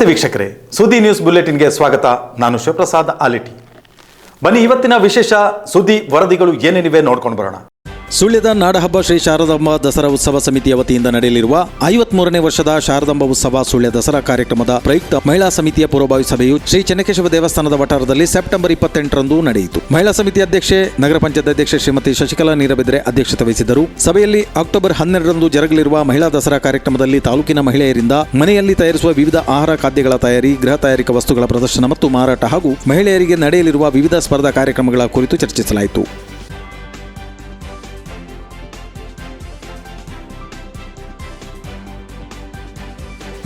ನಮಸ್ತೆ ವೀಕ್ಷಕರೇ. ಸುದ್ದಿ ನ್ಯೂಸ್ ಬುಲೆಟಿನ್ಗೆ ಸ್ವಾಗತ. ನಾನು ಶಿವಪ್ರಸಾದ್ ಆಲಿಟಿ. ಬನ್ನಿ, ಇವತ್ತಿನ ವಿಶೇಷ ಸುದ್ದಿ ವರದಿಗಳು ಏನೇನಿವೆ ನೋಡ್ಕೊಂಡು ಬರೋಣ. ಸುಳ್ಯದ ನಾಡಹಬ್ಬ ಶ್ರೀ ಶಾರದಾಂಬ ದಸರಾ ಉತ್ಸವ ಸಮಿತಿಯ ವತಿಯಿಂದ ನಡೆಯಲಿರುವ ಐವತ್ಮೂರನೇ ವರ್ಷದ ಶಾರದಾಂಬ ಉತ್ಸವ ಸುಳ್ಯ ದಸರಾ ಕಾರ್ಯಕ್ರಮದ ಪ್ರಯುಕ್ತ ಮಹಿಳಾ ಸಮಿತಿಯ ಪೂರ್ವಭಾವಿ ಸಭೆಯು ಶ್ರೀ ಚೆನ್ನಕೇಶವ ದೇವಸ್ಥಾನದ ವಠಾರದಲ್ಲಿ ಸೆಪ್ಟೆಂಬರ್ ಇಪ್ಪತ್ತೆಂಟರಂದು ನಡೆಯಿತು. ಮಹಿಳಾ ಸಮಿತಿ ಅಧ್ಯಕ್ಷೆ, ನಗರ ಪಂಚಾಯತ್ ಅಧ್ಯಕ್ಷೆ ಶ್ರೀಮತಿ ಶಶಿಕಲಾ ನೀರಬೆದ್ರೆ ಅಧ್ಯಕ್ಷತೆ ವಹಿಸಿದ್ದರು ಸಭೆಯಲ್ಲಿ ಅಕ್ಟೋಬರ್ ಹನ್ನೆರಡರಂದು ಜರುಗಲಿರುವ ಮಹಿಳಾ ದಸರಾ ಕಾರ್ಯಕ್ರಮದಲ್ಲಿ ತಾಲೂಕಿನ ಮಹಿಳೆಯರಿಂದ ಮನೆಯಲ್ಲಿ ತಯಾರಿಸುವ ವಿವಿಧ ಆಹಾರ ಖಾದ್ಯಗಳ ತಯಾರಿ, ಗೃಹ ತಯಾರಿಕಾ ವಸ್ತುಗಳ ಪ್ರದರ್ಶನ ಮತ್ತು ಮಾರಾಟ ಹಾಗೂ ಮಹಿಳೆಯರಿಗೆ ನಡೆಯಲಿರುವ ವಿವಿಧ ಸ್ಪರ್ಧಾ ಕಾರ್ಯಕ್ರಮಗಳ ಕುರಿತು ಚರ್ಚಿಸಲಾಯಿತು.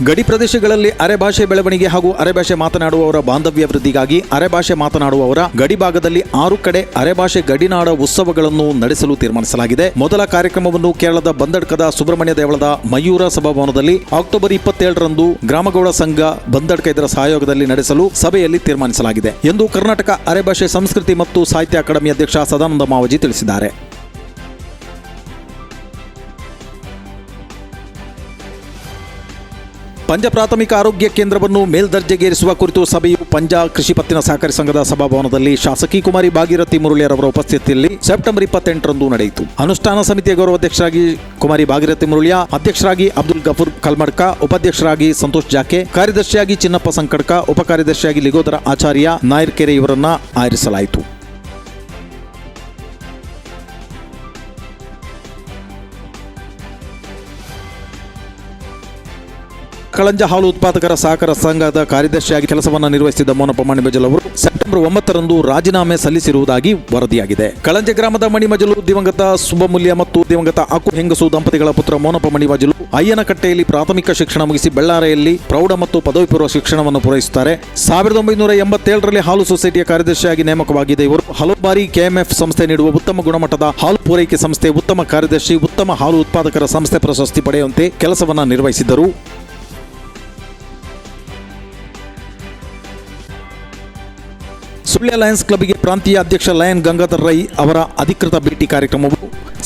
ಗಡಿ ಪ್ರದೇಶಗಳಲ್ಲಿ ಅರೆಭಾಷೆ ಬೆಳವಣಿಗೆ ಹಾಗೂ ಅರೆಭಾಷೆ ಮಾತನಾಡುವವರ ಬಾಂಧವ್ಯ ವೃದ್ಧಿಗಾಗಿ ಅರೆಭಾಷೆ ಮಾತನಾಡುವವರ ಗಡಿ ಭಾಗದಲ್ಲಿ ಆರು ಕಡೆ ಅರೆಭಾಷೆ ಗಡಿನಾಡ ಉತ್ಸವಗಳನ್ನು ನಡೆಸಲು ತೀರ್ಮಾನಿಸಲಾಗಿದೆ. ಮೊದಲ ಕಾರ್ಯಕ್ರಮವನ್ನು ಕೇರಳದ ಬಂದಡ್ಕದ ಸುಬ್ರಹ್ಮಣ್ಯ ದೇವಳದ ಮಯೂರ ಸಭಾಭವನದಲ್ಲಿ ಅಕ್ಟೋಬರ್ ಇಪ್ಪತ್ತೇಳರಂದು ಗ್ರಾಮಗೌಡ ಸಂಘ ಬಂದಡ್ಕ ಇದರ ಸಹಯೋಗದಲ್ಲಿ ನಡೆಸಲು ಸಭೆಯಲ್ಲಿ ತೀರ್ಮಾನಿಸಲಾಗಿದೆ ಎಂದು ಕರ್ನಾಟಕ ಅರೆಭಾಷೆ ಸಂಸ್ಕೃತಿ ಮತ್ತು ಸಾಹಿತ್ಯ ಅಕಾಡೆಮಿ ಅಧ್ಯಕ್ಷ ಸದಾನಂದ ಮಾವಜಿ ತಿಳಿಸಿದ್ದಾರೆ. ಪಂಜ ಪ್ರಾಥಮಿಕ ಆರೋಗ್ಯ ಕೇಂದ್ರವನ್ನು ಮೇಲ್ದರ್ಜೆಗೇರಿಸುವ ಕುರಿತು ಸಭೆಯು ಪಂಜಾ ಕೃಷಿ ಪತ್ತಿನ ಸಹಕಾರಿ ಸಂಘದ ಸಭಾಭವನದಲ್ಲಿ ಶಾಸಕಿ ಕುಮಾರಿ ಭಾಗೀರಥಿ ಅವರ ಉಪಸ್ಥಿತಿಯಲ್ಲಿ ಸೆಪ್ಟೆಂಬರ್ ಇಪ್ಪತ್ತೆಂಟರಂದು ನಡೆಯಿತು. ಅನುಷ್ಠಾನ ಸಮಿತಿಯ ಗೌರವಾಧ್ಯಕ್ಷರಾಗಿ ಕುಮಾರಿ ಭಾಗೀರಥಿ ಮುರುಳಿಯ, ಅಧ್ಯಕ್ಷರಾಗಿ ಅಬ್ದುಲ್ ಗಫೂರ್ ಕಲ್ಮಡ್ಕ, ಉಪಾಧ್ಯಕ್ಷರಾಗಿ ಸಂತೋಷ್ ಜಾಕೆ, ಕಾರ್ಯದರ್ಶಿಯಾಗಿ ಚಿನ್ನಪ್ಪ ಸಂಕಡ್ಕ, ಉಪಕಾರ್ಯದರ್ಶಿಯಾಗಿ ಲಿಗೋದರ ಆಚಾರ್ಯ ನಾಯರ್ಕೆರೆ ಇವರನ್ನ ಆರಿಸಲಾಯಿತು. ಕಳಂಜ ಹಾಲು ಉತ್ಪಾದಕರ ಸಹಕಾರ ಸಂಘದ ಕಾರ್ಯದರ್ಶಿಯಾಗಿ ಕೆಲಸವನ್ನು ನಿರ್ವಹಿಸಿದ್ದ ಮೋನಪ್ಪ ಮಣಿಮಜಲ್ ಅವರು ಸೆಪ್ಟೆಂಬರ್ ಒಂಬತ್ತರಂದು ರಾಜೀನಾಮೆ ಸಲ್ಲಿಸಿರುವುದಾಗಿ ವರದಿಯಾಗಿದೆ. ಕಳಂಜ ಗ್ರಾಮದ ಮಣಿಮಜಲು ದಿವಂಗತ ಸುಬ್ಬಮೂಲ್ಯ ಮತ್ತು ದಿವಂಗತ ಅಕು ಹೆಂಗಸು ದಂಪತಿಗಳ ಪುತ್ರ ಮೋನಪ್ಪ ಮಣಿಮಜಲು ಅಯ್ಯನಕಟ್ಟೆಯಲ್ಲಿ ಪ್ರಾಥಮಿಕ ಶಿಕ್ಷಣ ಮುಗಿಸಿ ಬೆಳ್ಳಾರೆಯಲ್ಲಿ ಪ್ರೌಢ ಮತ್ತು ಪದವಿ ಪೂರ್ವ ಶಿಕ್ಷಣವನ್ನು ಪೂರೈಸುತ್ತಾರೆ. ಸಾವಿರದ ಒಂಬೈನೂರ ಎಂಬತ್ತೇಳರಲ್ಲಿ ಹಾಲು ಸೊಸೈಟಿಯ ಕಾರ್ಯದರ್ಶಿಯಾಗಿ ನೇಮಕವಾಗಿದೆ ಇವರು ಹಲವು ಬಾರಿ ಕೆಎಂಎಫ್ ಸಂಸ್ಥೆ ನೀಡುವ ಉತ್ತಮ ಗುಣಮಟ್ಟದ ಹಾಲು ಪೂರೈಕೆ ಸಂಸ್ಥೆ, ಉತ್ತಮ ಕಾರ್ಯದರ್ಶಿ, ಉತ್ತಮ ಹಾಲು ಉತ್ಪಾದಕರ ಸಂಸ್ಥೆ ಪ್ರಶಸ್ತಿ ಪಡೆಯುವಂತೆ ಕೆಲಸವನ್ನು ನಿರ್ವಹಿಸಿದ್ದರು. ಸುಳ್ಯ ಲಯನ್ಸ್ ಕ್ಲಬ್ಗೆ ಪ್ರಾಂತೀಯ ಅಧ್ಯಕ್ಷ ಲಯನ್ ಗಂಗಾಧರ್ ರೈ ಅವರ ಅಧಿಕೃತ ಭೇಟಿ ಕಾರ್ಯಕ್ರಮವು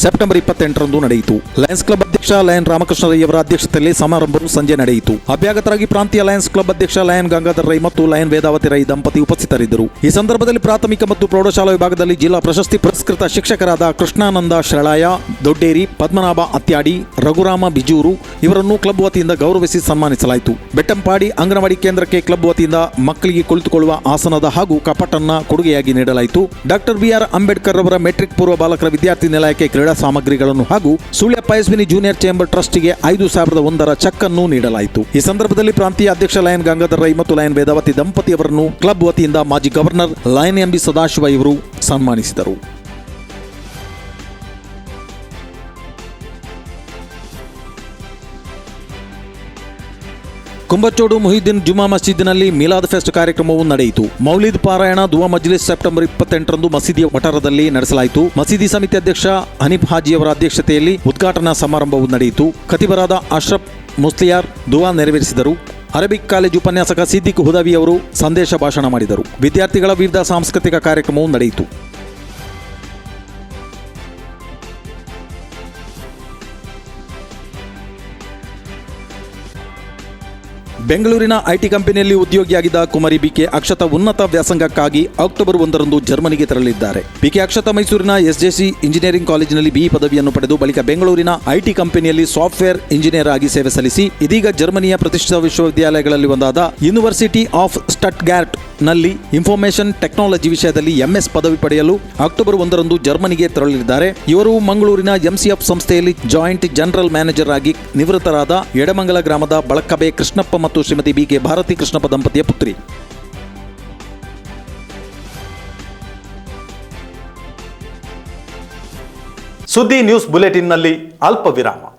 ಸೆಪ್ಟೆಂಬರ್ ಇಪ್ಪತ್ತೆಂಟರಂದು ನಡೆಯಿತು. ಲಯನ್ಸ್ ಕ್ಲಬ್ ಅಧ್ಯಕ್ಷ ಲಯನ್ ರಾಮಕೃಷ್ಣ ರೈ ಅವರ ಅಧ್ಯಕ್ಷತೆಯಲ್ಲಿ ಸಮಾರಂಭವು ಸಂಜೆ ನಡೆಯಿತು. ಅಭ್ಯಾಗತರಾಗಿ ಪ್ರಾಂತೀಯ ಲಯನ್ಸ್ ಕ್ಲಬ್ ಅಧ್ಯಕ್ಷ ಲಯನ್ ಗಂಗಾಧರ್ ರೈ ಮತ್ತು ಲಯನ್ ವೇದಾವತಿ ರೈ ದಂಪತಿ ಉಪಸ್ಥಿತರಿದ್ದರು. ಈ ಸಂದರ್ಭದಲ್ಲಿ ಪ್ರಾಥಮಿಕ ಮತ್ತು ಪ್ರೌಢಶಾಲಾ ವಿಭಾಗದಲ್ಲಿ ಜಿಲ್ಲಾ ಪ್ರಶಸ್ತಿ ಪುರಸ್ಕೃತ ಶಿಕ್ಷಕರಾದ ಕೃಷ್ಣಾನಂದ ಶ್ರಳಾಯ, ದೊಡ್ಡೇರಿ, ಪದ್ಮನಾಭ ಅತ್ಯಾಡಿ, ರಘುರಾಮ ಬಿಜೂರು ಇವರನ್ನು ಕ್ಲಬ್ ವತಿಯಿಂದ ಗೌರವಿಸಿ ಸನ್ಮಾನಿಸಲಾಯಿತು. ಬೆಟ್ಟಂಪಾಡಿ ಅಂಗನವಾಡಿ ಕೇಂದ್ರಕ್ಕೆ ಕ್ಲಬ್ ವತಿಯಿಂದ ಮಕ್ಕಳಿಗೆ ಕುಳಿತುಕೊಳ್ಳುವ ಆಸನದ ಹಾಗೂ ಕಪಟನ್ನ ಕೊಡುಗೆಯಾಗಿ ನೀಡಲಾಯಿತು. ಡಾಕ್ಟರ್ ಬಿಆರ್ ಅಂಬೇಡ್ಕರ್ ಅವರ ಮೆಟ್ರಿಕ್ ಪೂರ್ವ ಬಾಲಕರ ವಿದ್ಯಾರ್ಥಿ ನಿಲಯಕ್ಕೆ ಕ್ರೀಡಾ ಸಾಮಗ್ರಿಗಳನ್ನು ಹಾಗೂ ಸುಳ್ಯ ಪಯಸ್ವಿನಿ ಜೂನಿಯರ್ ಚೇಂಬರ್ ಟ್ರಸ್ಟ್ಗೆ ಐದು ಸಾವಿರದ ಒಂದರ ಚೆಕ್ ಅನ್ನು ನೀಡಲಾಯಿತು. ಈ ಸಂದರ್ಭದಲ್ಲಿ ಪ್ರಾಂತೀಯ ಅಧ್ಯಕ್ಷ ಲಯನ್ ಗಂಗಾಧರ್ ರೈ ಮತ್ತು ಲಯನ್ ವೇದಾವತಿ ದಂಪತಿಯವರನ್ನು ಕ್ಲಬ್ ವತಿಯಿಂದ ಮಾಜಿ ಗವರ್ನರ್ ಲಯನ್ ಎಂಬಿ ಸದಾಶಿವ ಇವರು ಸನ್ಮಾನಿಸಿದರು. ಕುಂಬಚೋಡು ಮೊಹಿದ್ದೀನ್ ಜುಮಾ ಮಸೀದಿನಲ್ಲಿ ಮಿಲಾದ್ ಫೆಸ್ಟ್ ಕಾರ್ಯಕ್ರಮವು ನಡೆಯಿತು. ಮೌಲಿದ್ ಪಾರಾಯಣ ದುವಾ ಮಜ್ಲಿಸ್ ಸೆಪ್ಟೆಂಬರ್ ಇಪ್ಪತ್ತೆಂಟರಂದು ಮಸೀದಿಯ ವಠಾರದಲ್ಲಿ ನಡೆಸಲಾಯಿತು. ಮಸೀದಿ ಸಮಿತಿ ಅಧ್ಯಕ್ಷ ಹನೀಫ್ ಹಾಜಿಯವರ ಅಧ್ಯಕ್ಷತೆಯಲ್ಲಿ ಉದ್ಘಾಟನಾ ಸಮಾರಂಭವು ನಡೆಯಿತು. ಖತಿಬರಾದ ಅಶ್ರಫ್ ಮುಸ್ಲಿಯಾರ್ ದುವಾ ನೆರವೇರಿಸಿದರು. ಅರಬಿಕ್ ಕಾಲೇಜ್ ಉಪನ್ಯಾಸಕ ಸಿದ್ದಿಕ್ ಹುದವಿ ಅವರು ಸಂದೇಶ ಭಾಷಣ ಮಾಡಿದರು. ವಿದ್ಯಾರ್ಥಿಗಳ ವಿವಿಧ ಸಾಂಸ್ಕೃತಿಕ ಕಾರ್ಯಕ್ರಮವು ನಡೆಯಿತು. ಬೆಂಗಳೂರಿನ ಐಟಿ ಕಂಪನಿಯಲ್ಲಿ ಉದ್ಯೋಗಿಯಾಗಿದ್ದ ಕುಮಾರಿ ಬಿಕೆ ಅಕ್ಷತ ಉನ್ನತ ವ್ಯಾಸಂಗಕ್ಕಾಗಿ ಅಕ್ಟೋಬರ್ ಒಂದರಂದು ಜರ್ಮನಿಗೆ ತೆರಳಿದ್ದಾರೆ ಬಿಕೆ ಅಕ್ಷತ ಮೈಸೂರಿನ ಎಸ್ಜೆಸಿ ಇಂಜಿನಿಯರಿಂಗ್ ಕಾಲೇಜಿನಲ್ಲಿ ಬಿಇ ಪದವಿಯನ್ನು ಪಡೆದು ಬಳಿಕ ಬೆಂಗಳೂರಿನ ಐಟಿ ಕಂಪನಿಯಲ್ಲಿ ಸಾಫ್ಟ್ವೇರ್ ಇಂಜಿನಿಯರ್ ಆಗಿ ಸೇವೆ ಸಲ್ಲಿಸಿ, ಇದೀಗ ಜರ್ಮನಿಯ ಪ್ರತಿಷ್ಠಿತ ವಿಶ್ವವಿದ್ಯಾಲಯಗಳಲ್ಲಿ ಒಂದಾದ ಯೂನಿವರ್ಸಿಟಿ ಆಫ್ ಸ್ಟಟ್ಗ್ಯಾರ್ಟ್ ನಲ್ಲಿ ಇನ್ಫಾರ್ಮೇಶನ್ ಟೆಕ್ನಾಲಜಿ ವಿಷಯದಲ್ಲಿ ಎಂಎಸ್ ಪದವಿ ಪಡೆಯಲು ಅಕ್ಟೋಬರ್ ಒಂದರಂದು ಜರ್ಮನಿಗೆ ತೆರಳಲಿದ್ದಾರೆ. ಇವರು ಮಂಗಳೂರಿನ ಎಂಸಿಎಫ್ ಸಂಸ್ಥೆಯಲ್ಲಿ ಜಾಯಿಂಟ್ ಜನರಲ್ ಮ್ಯಾನೇಜರ್ ಆಗಿ ನಿವೃತ್ತರಾದ ಎಡಮಂಗಲ ಗ್ರಾಮದ ಬಳಕಬೆ ಕೃಷ್ಣಪ್ಪ ಮತ್ತು ಶ್ರೀಮತಿ ಬಿಕೆ ಭಾರತಿ ಕೃಷ್ಣಪ್ಪ ದಂಪತಿಯ ಪುತ್ರಿ. ಸುದ್ದಿ ನ್ಯೂಸ್ ಬುಲೆಟಿನ್ನಲ್ಲಿ ಅಲ್ಪ ವಿರಾಮ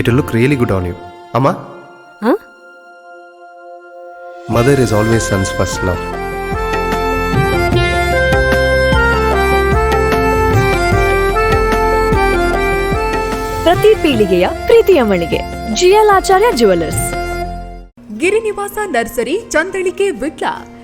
It look really good on you ಅಮ್ಮ ಹ? Mother is always sons first love ಪ್ರತಿ ಪೀಳಿಗೆಯ ಪ್ರೀತಿಯ ಮಳಿಗೆ. GL Acharya jewellers Girinivasa nursery Chandalike Vitla.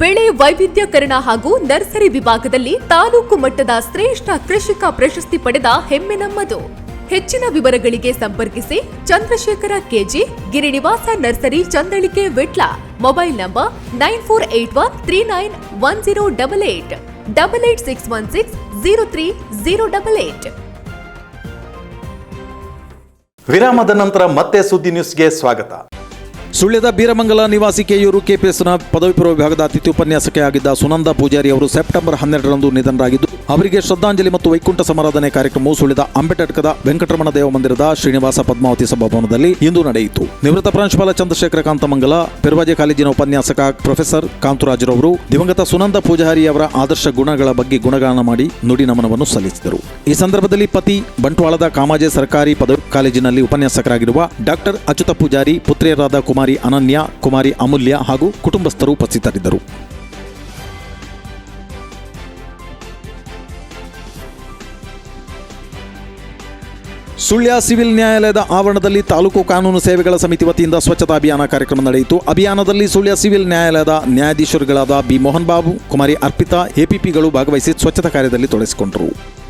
ಬೆಳೆ ವೈವಿಧ್ಯಕರಣ ಹಾಗೂ ನರ್ಸರಿ ವಿಭಾಗದಲ್ಲಿ ತಾಲೂಕು ಮಟ್ಟದ ಶ್ರೇಷ್ಠ ಕೃಷಿಕ ಪ್ರಶಸ್ತಿ ಪಡೆದ ಹೆಮ್ಮೆ ನಮ್ಮದು. ಹೆಚ್ಚಿನ ವಿವರಗಳಿಗೆ ಸಂಪರ್ಕಿಸಿ Chandrashekara KG, Girinivasa nursery, Chandalike Vitla. Mobile number nine four eight one three nine one zero double eight. Double eight six one six zero three zero double eight. ವಿರಾಮದ ನಂತರ ಮತ್ತೆ ಸುದ್ದಿ ನ್ಯೂಸ್ಗೆ ಸ್ವಾಗತ. ಸುಳ್ಯದ ಬೀರಮಂಗಲ ನಿವಾಸಿ ಕೆಯೂರು ಕೆಪಿಎಸ್ನ ಪದವಿ ಪೂರ್ವ ವಿಭಾಗದ ಅತಿಥಿ ಉಪನ್ಯಾಸಕಿಯಾಗಿದ್ದ ಸುನಂದ ಪೂಜಾರಿ ಅವರು ಸೆಪ್ಟೆಂಬರ್ ಹನ್ನೆರಡರಂದು ನಿಧನರಾಗಿದ್ದು, ಅವರಿಗೆ ಶ್ರದ್ಧಾಂಜಲಿ ಮತ್ತು ವೈಕುಂಠ ಸಮಾರಾಧನೆ ಕಾರ್ಯಕ್ರಮವು ಸುಳಿದ ಅಂಬೇಡ್ಕರ್ಕದ ವೆಂಕಟರಮಣ ದೇವ ಮಂದಿರದ ಶ್ರೀನಿವಾಸ ಪದ್ಮಾವತಿ ಸಭಾಭವನದಲ್ಲಿ ಇಂದು ನಡೆಯಿತು. ನಿವೃತ್ತ ಪ್ರಾಂಶುಪಾಲ ಚಂದ್ರಶೇಖರ ಕಾಂತಮಂಗಲ, ಪೆರ್ವಾಜೆ ಕಾಲೇಜಿನ ಉಪನ್ಯಾಸಕ ಪ್ರೊಫೆಸರ್ ಕಾಂತರಾಜರವರು, ದಿವಂಗತ ಸುನಂದ ಪೂಜಾರಿ ಅವರ ಆದರ್ಶ ಗುಣಗಳ ಬಗ್ಗೆ ಗುಣಗಾನ ಮಾಡಿ ನುಡಿ ನಮನವನ್ನು ಸಲ್ಲಿಸಿದರು. ಈ ಸಂದರ್ಭದಲ್ಲಿ ಪತಿ ಬಂಟ್ವಾಳದ ಕಾಮಾಜೆ ಸರ್ಕಾರಿ ಪದವಿ ಕಾಲೇಜಿನಲ್ಲಿ ಉಪನ್ಯಾಸಕರಾಗಿರುವ ಡಾಕ್ಟರ್ ಅಚ್ಯುತ ಪೂಜಾರಿ, ಪುತ್ರಿಯರಾದ ಕುಮಾರಿ ಅನನ್ಯ, ಕುಮಾರಿ ಅಮೂಲ್ಯ ಹಾಗೂ ಕುಟುಂಬಸ್ಥರು ಉಪಸ್ಥಿತರಿದ್ದರು. ಸುಳ್ಯ ಸಿವಿಲ್ ನ್ಯಾಯಾಲಯದ ಆವರಣದಲ್ಲಿ ತಾಲೂಕು ಕಾನೂನು ಸೇವೆಗಳ ಸಮಿತಿ ವತಿಯಿಂದ ಸ್ವಚ್ಛತಾ ಅಭಿಯಾನ ಕಾರ್ಯಕ್ರಮ ನಡೆಯಿತು. ಅಭಿಯಾನದಲ್ಲಿ ಸುಳ್ಯ ಸಿವಿಲ್ ನ್ಯಾಯಾಲಯದ ನ್ಯಾಯಾಧೀಶರುಗಳಾದ ಬಿ ಮೋಹನ್ ಬಾಬು, ಕುಮಾರಿ ಅರ್ಪಿತಾ, ಎಪಿಪಿಗಳು ಭಾಗವಹಿಸಿ ಸ್ವಚ್ಛತಾ ಕಾರ್ಯದಲ್ಲಿ ತೊಡಗಿಸಿಕೊಂಡರು.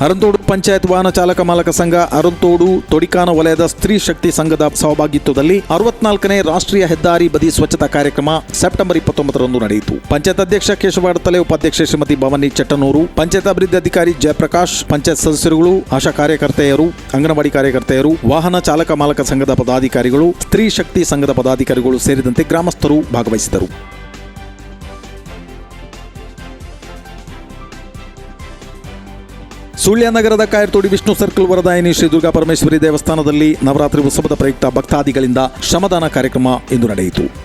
ಅರಂತೋಡು ಪಂಚಾಯತ್ ವಾಹನ ಚಾಲಕ ಮಾಲಕ ಸಂಘ, ಅರಂತೋಡು ತೊಡಿಕಾನ ವಲಯದ ಸ್ತ್ರೀ ಶಕ್ತಿ ಸಂಘದ ಸಹಭಾಗಿತ್ವದಲ್ಲಿ ಅರವತ್ನಾಲ್ಕನೇ ರಾಷ್ಟ್ರೀಯ ಹೆದ್ದಾರಿ ಬದಿ ಸ್ವಚ್ಛತಾ ಕಾರ್ಯಕ್ರಮ ಸೆಪ್ಟೆಂಬರ್ ಇಪ್ಪತ್ತೊಂಬತ್ತರಂದು ನಡೆಯಿತು. ಪಂಚಾಯತ್ ಅಧ್ಯಕ್ಷ ಕೇಶವಾಡ ತಲೆ, ಉಪಾಧ್ಯಕ್ಷೆ ಶ್ರೀಮತಿ ಭವಾನಿ ಚಟ್ಟನೂರು, ಪಂಚಾಯತ್ ಅಭಿವೃದ್ಧಿ ಅಧಿಕಾರಿ ಜಯಪ್ರಕಾಶ್, ಪಂಚಾಯತ್ ಸದಸ್ಯರುಗಳು, ಆಶಾ ಕಾರ್ಯಕರ್ತೆಯರು, ಅಂಗನವಾಡಿ ಕಾರ್ಯಕರ್ತೆಯರು, ವಾಹನ ಚಾಲಕ ಮಾಲಕ ಸಂಘದ ಪದಾಧಿಕಾರಿಗಳು, ಸ್ತ್ರೀ ಶಕ್ತಿ ಸಂಘದ ಪದಾಧಿಕಾರಿಗಳು ಸೇರಿದಂತೆ ಗ್ರಾಮಸ್ಥರು ಭಾಗವಹಿಸಿದರು. ಸುಳ್ಯ ನಗರದ ಕಾಯರ್ತೋಡಿ ವಿಷ್ಣು ಸರ್ಕಲ್ ವರದಾಯಿನಿ ಶ್ರೀ ದುರ್ಗಾ ಪರಮೇಶ್ವರಿ ದೇವಸ್ಥಾನದಲ್ಲಿ ನವರಾತ್ರಿ ಉತ್ಸವದ ಪ್ರಯುಕ್ತ ಭಕ್ತಾದಿಗಳಿಂದ ಶ್ರಮದಾನ ಕಾರ್ಯಕ್ರಮ ಇಂದು ನಡೆಯಿತು.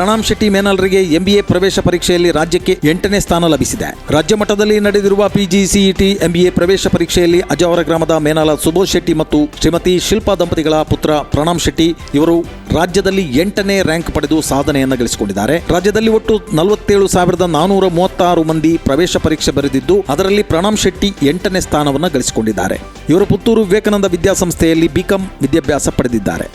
ಪ್ರಣಾಮ್ ಶೆಟ್ಟಿ ಮೇನಲ್ರಿಗೆ ಎಂಬಿಎ ಪ್ರವೇಶ ಪರೀಕ್ಷೆಯಲ್ಲಿ ರಾಜ್ಯಕ್ಕೆ ಎಂಟನೇ ಸ್ಥಾನ ಲಭಿಸಿದೆ. ರಾಜ್ಯ ಮಟ್ಟದಲ್ಲಿ ನಡೆದಿರುವ ಪಿಜಿಸಿಇಟಿ ಎಂಬಿಎ ಪ್ರವೇಶ ಪರೀಕ್ಷೆಯಲ್ಲಿ ಅಜಾವರ ಗ್ರಾಮದ ಮೇನಾಲ ಸುಬೋಧ್ ಶೆಟ್ಟಿ ಮತ್ತು ಶ್ರೀಮತಿ ಶಿಲ್ಪಾ ದಂಪತಿಗಳ ಪುತ್ರ ಪ್ರಣಾಮ್ ಶೆಟ್ಟಿ ಇವರು ರಾಜ್ಯದಲ್ಲಿ ಎಂಟನೇ ರ್ಯಾಂಕ್ ಪಡೆದು ಸಾಧನೆಯನ್ನು ಗಳಿಸಿಕೊಂಡಿದ್ದಾರೆ. ರಾಜ್ಯದಲ್ಲಿ ಒಟ್ಟು ನಲವತ್ತೇಳು ಸಾವಿರದ ನಾನೂರ ಮೂವತ್ತಾರು ಮಂದಿ ಪ್ರವೇಶ ಪರೀಕ್ಷೆ ಬರೆದಿದ್ದು, ಅದರಲ್ಲಿ ಪ್ರಣಾಮ್ ಶೆಟ್ಟಿ ಎಂಟನೇ ಸ್ಥಾನವನ್ನು ಗಳಿಸಿಕೊಂಡಿದ್ದಾರೆ. ಇವರು ಪುತ್ತೂರು ವಿವೇಕಾನಂದ ವಿದ್ಯಾಸಂಸ್ಥೆಯಲ್ಲಿ ಬಿಕಾಂ ವಿದ್ಯಾಭ್ಯಾಸ ಪಡೆದಿದ್ದಾರೆ.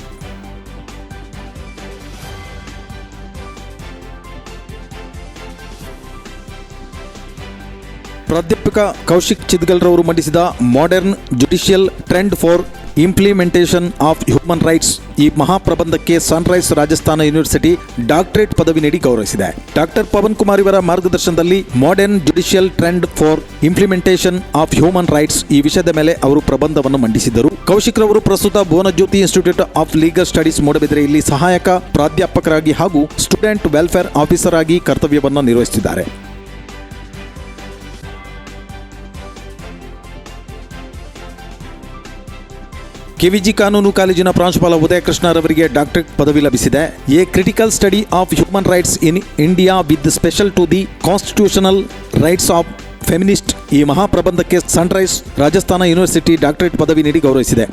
ಪ್ರಾಧ್ಯಾಪಕ ಕೌಶಿಕ್ ಚಿದ್ಗಲ್ರವರು ಮಂಡಿಸಿದ modern judicial trend for implementation of human rights ಈ ಮಹಾಪ್ರಬಂಧಕ್ಕೆ ಸನ್ರೈಸ್ ರಾಜಸ್ಥಾನ ಯೂನಿವರ್ಸಿಟಿ ಡಾಕ್ಟರೇಟ್ ಪದವಿ ನೀಡಿ ಗೌರವಿಸಿದೆ. ಡಾಕ್ಟರ್ ಪವನ್ ಕುಮಾರ್ ಇವರ ಮಾರ್ಗದರ್ಶನದಲ್ಲಿ modern judicial trend for implementation of human rights ಈ ವಿಷಯದ ಮೇಲೆ ಅವರು ಪ್ರಬಂಧವನ್ನು ಮಂಡಿಸಿದರು. ಕೌಶಿಕ್ ರವರು ಪ್ರಸ್ತುತ Bhuvanajyothi Institute of Legal Studies ಮೂಡಬಿದ್ರೆಯಲ್ಲಿ ಸಹಾಯಕ ಪ್ರಾಧ್ಯಾಪಕರಾಗಿ ಹಾಗೂ ಸ್ಟೂಡೆಂಟ್ ವೆಲ್ಫೇರ್ ಆಫೀಸರ್ ಆಗಿ ಕರ್ತವ್ಯವನ್ನು ನಿರ್ವಹಿಸುತ್ತಿದ್ದಾರೆ. ಕೆವಿಜಿ ಕಾನೂನು ಕಾಲೇಜಿನ ಪ್ರಾಂಶುಪಾಲ ಉದಯಕೃಷ್ಣರವರಿಗೆ ಡಾಕ್ಟರೇಟ್ ಪದವಿ ಲಭಿಸಿದೆ. A critical study of human rights in India with special to the constitutional rights of feminist ಈ ಮಹಾಪ್ರಬಂಧಕ್ಕೆ ಸನ್ರೈಸ್ ರಾಜಸ್ಥಾನ ಯೂನಿವರ್ಸಿಟಿ ಡಾಕ್ಟರೇಟ್ ಪದವಿ ನೀಡಿ ಗೌರವಿಸಿದೆ.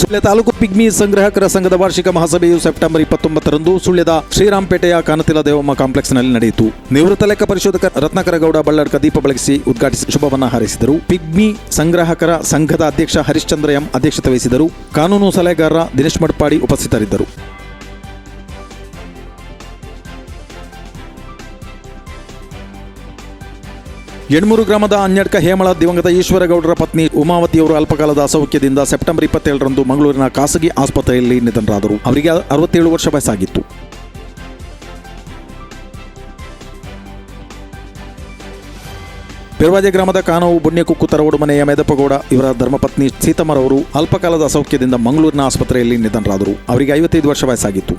ಸುಳ್ಯ ತಾಲೂಕು ಪಿಗ್ಮಿ ಸಂಗ್ರಾಹಕರ ಸಂಘದ ವಾರ್ಷಿಕ ಮಹಾಸಭೆಯು ಸೆಪ್ಟೆಂಬರ್ ಇಪ್ಪತ್ತೊಂಬತ್ತರಂದು ಸುಳ್ಯದ ಶ್ರೀರಾಂಪೇಟೆಯ ಕಾನತಿಲ ದೇವಮ್ಮ ಕಾಂಪ್ಲೆಕ್ಸ್ನಲ್ಲಿ ನಡೆಯಿತು. ನಿವೃತ್ತ ಲೆಕ್ಕ ಪರಿಶೋಧಕ ರತ್ನಕರಗೌಡ ಬಳ್ಳಾಡ್ಕ ದೀಪ ಬೆಳಗಿಸಿ ಉದ್ಘಾಟಿಸಿ ಶುಭವನ್ನ ಹಾರೈಸಿದರು. ಪಿಗ್ಮಿ ಸಂಗ್ರಾಹಕರ ಸಂಘದ ಅಧ್ಯಕ್ಷ ಹರಿಶ್ಚಂದ್ರ ಎಂ ಅಧ್ಯಕ್ಷತೆ ವಹಿಸಿದರು. ಕಾನೂನು ಸಲಹೆಗಾರ ದಿನೇಶ್ ಮಡ್ಪಾಡಿ ಉಪಸ್ಥಿತರಿದ್ದರು. ಯಣ್ಮೂರು ಗ್ರಾಮದ ಅನ್ಯಡ್ಕ ಹೇಮಳ ದಿವಂಗತ ಈಶ್ವರಗೌಡರ ಪತ್ನಿ ಉಮಾವತಿಯವರು ಅಲ್ಪಕಾಲದ ಅಸೌಖ್ಯದಿಂದ ಸೆಪ್ಟೆಂಬರ್ ಇಪ್ಪತ್ತೇಳರಂದು ಮಂಗಳೂರಿನ ಖಾಸಗಿ ಆಸ್ಪತ್ರೆಯಲ್ಲಿ ನಿಧನರಾದರು. ಅವರಿಗೆ ಅರವತ್ತೇಳು ವರ್ಷ ವಯಸ್ಸಾಗಿತ್ತು. ಪೆರ್ವಾಜೆ ಗ್ರಾಮದ ಕಾನವು, ಬುಣ್ಯಕುಕ್ಕು, ತರವಡು ಮನೆಯ ಮೇದಪ್ಪಗೌಡ ಇವರ ಧರ್ಮಪತ್ನಿ ಸೀತಮ್ಮರವರು ಅಲ್ಪಕಾಲದ ಅಸೌಖ್ಯದಿಂದ ಮಂಗಳೂರಿನ ಆಸ್ಪತ್ರೆಯಲ್ಲಿ ನಿಧನರಾದರು. ಅವರಿಗೆ ಐವತ್ತೈದು ವರ್ಷ ವಯಸ್ಸಾಗಿತ್ತು.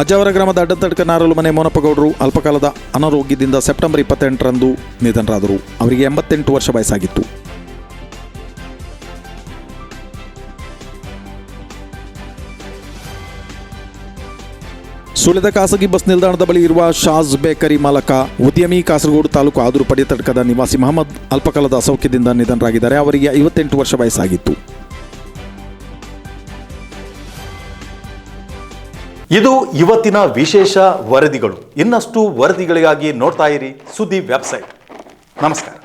ಅಜ್ಜಾವರ ಗ್ರಾಮದ ಅಡ್ಡತಡ್ಕ ನಾರಲು ಮನೆ ಮೋನಪ್ಪಗೌಡರು ಅಲ್ಪಕಾಲದ ಅನಾರೋಗ್ಯದಿಂದ ಸೆಪ್ಟೆಂಬರ್ ಇಪ್ಪತ್ತೆಂಟರಂದು ನಿಧನರಾದರು. ಅವರಿಗೆ ಎಂಬತ್ತೆಂಟು ವರ್ಷ ವಯಸ್ಸಾಗಿತ್ತು. ಸುಳಿದ ಖಾಸಗಿ ಬಸ್ ನಿಲ್ದಾಣದ ಬಳಿ ಇರುವ ಶಾಜ್ ಬೇಕರಿ ಮಾಲಕ ಉದ್ಯಮಿ ಕಾಸರಗೋಡು ತಾಲೂಕು ಆದೂರು ಪಡೆಯತಡ್ಕದ ನಿವಾಸಿ ಮಹಮ್ಮದ್ ಅಲ್ಪಕಾಲದ ಅಸೌಖ್ಯದಿಂದ ನಿಧನರಾಗಿದ್ದಾರೆ. ಅವರಿಗೆ ಐವತ್ತೆಂಟು ವರ್ಷ ವಯಸ್ಸಾಗಿತ್ತು. ಇದು ಇವತ್ತಿನ ವಿಶೇಷ ವರದಿಗಳು. ಇನ್ನಷ್ಟು ವರದಿಗಳಿಗಾಗಿ ನೋಡ್ತಾ ಇರಿ ಸುದ್ದಿ ವೆಬ್ಸೈಟ್. ನಮಸ್ಕಾರ.